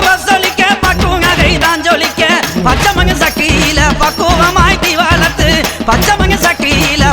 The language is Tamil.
பசலிக்க பக்குவங்க கைதான் ஜொலிக்க பச்சமங்க சக்கியில பக்குவமாய்த்தி வளர்த்து பச்சமங்க சக்கியில